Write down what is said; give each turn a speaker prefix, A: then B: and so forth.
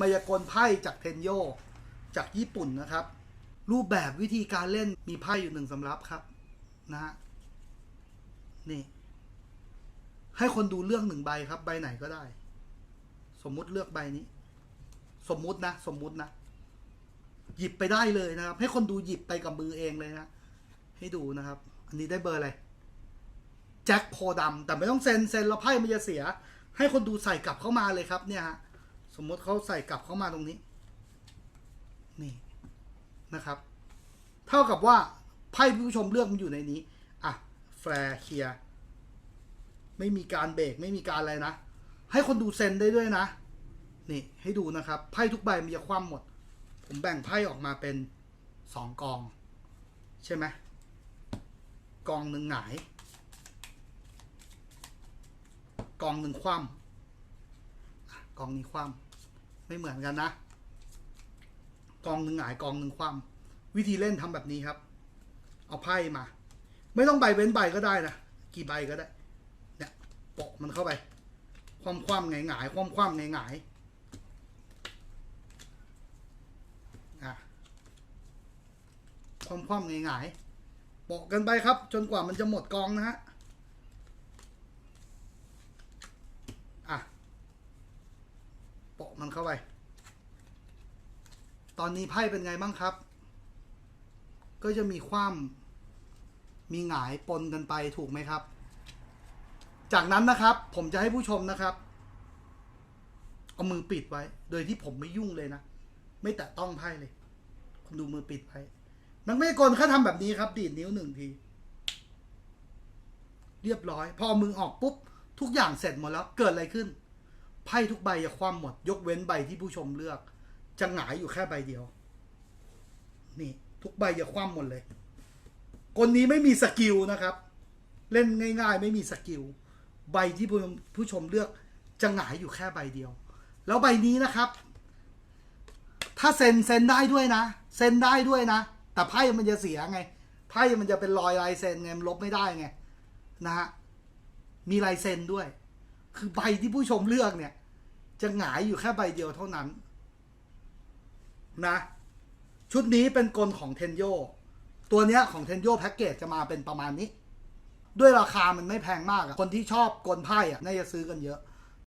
A: มายากลไพ่จากเทนโยจากญี่ปุ่นนะครับ รูปแบบวิธีการเล่นมีไพ่อยู่หนึ่งสำรับครับนะฮะนี่ ให้คนดูเลือกหนึ่งใบครับ ใบไหนก็ได้ สมมุติเลือกใบนี้ สมมุตินะ สมมุตินะ หยิบไปได้เลยนะครับ ให้คนดูหยิบไปกับมือเองเลยนะ ให้ดูนะครับ อันนี้ได้เบอร์อะไรแจ็คโพธิ์ดำแต่ไม่ต้องเซ็นเซ็นแล้วไพ่มันจะเสีย ให้คนดูใส่กลับเข้ามาเลยครับเนี่ยฮะ มมติเขาใส่กลับเข้ามาตรงนี้ นี่นะครับ เท่ากับว่าไพ่ผู้ชมเลือกมันอยู่ในนี้ อะ แฟร์เคลียร์ไม่มีการเบรกไม่มีการอะไรนะ ให้คนดูเซ็นได้ด้วยนะ นี่ให้ดูนะครับ ไพ่ทุกใบมันจะคว่ำหมด ผมแบ่งไพ่ออกมาเป็นสองกอง ใช่ไหมกองหนึ่งหงาย กองหนึ่งคว่ำกองนี้คว่ำ ไม่เหมือนกันนะ กองหนึ่งหงายกองหนึ่งคว่ำวิธีเล่นทำแบบนี้ครับ เอาไพ่มา ไม่ต้องใบเว้นใบก็ได้นะกี่ใบก็ได้ เนี่ยโปะมันเข้าไป คว่ำคว่ำหงายหงายคว่ำคว่ำหงายหงายคว่ำคว่ำหงายหงายโปะกันไปครับ จนกว่ามันจะหมดกองนะฮะโปะมัน เข้าไป ตอนนี้ไพ่เป็นไงบ้างครับ ก็จะมีความมีหงายปนกันไปถูกไหมครับ จากนั้นนะครับผมจะให้ผู้ชมนะครับ เอามือปิดไว้ โดยที่ผมไม่ยุ่งเลยนะ ไม่แตะต้องไพ่เลย คุณดูมือปิดไว้นักเมกลเขาทำแบบนี้ครับ ดีดนิ้วหนึ่งที เรียบร้อย พอมือออกปุ๊บ ทุกอย่างเสร็จหมดแล้ว เกิดอะไรขึ้น ไพ่ทุกใบจะคว่ำหมด ยกเว้นใบที่ผู้ชมเลือก จะหงายอยู่แค่ใบเดียว นี่ ทุกใบจะคว่ำหมดเลย คนนี้ไม่มีสกิลนะครับ เล่นง่าย ๆ ไม่มีสกิลใบที่ผู้ชมผู้ชมเลือกจะหงายอยู่แค่ใบเดียว แล้วใบนี้นะครับ ถ้าเซ็นเซ็นได้ด้วยนะเซ็นได้ด้วยนะ แต่ไพ่มันจะเสียไงไพ่มันจะเป็นรอยลายเซ็นไงมันลบไม่ได้ไงนะฮะมีลายเซ็นด้วย คือใบที่ผู้ชมเลือกเนี่ย จะหงายอยู่แค่ใบเดียวเท่านั้น นะ ชุดนี้เป็นกลของเทนโยตัวเนี้ยของเทนโยแพ็กเกจจะมาเป็นประมาณนี้ ด้วยราคามันไม่แพงมากอะคนที่ชอบกลไพ่อะน่าจะซื้อกันเยอะ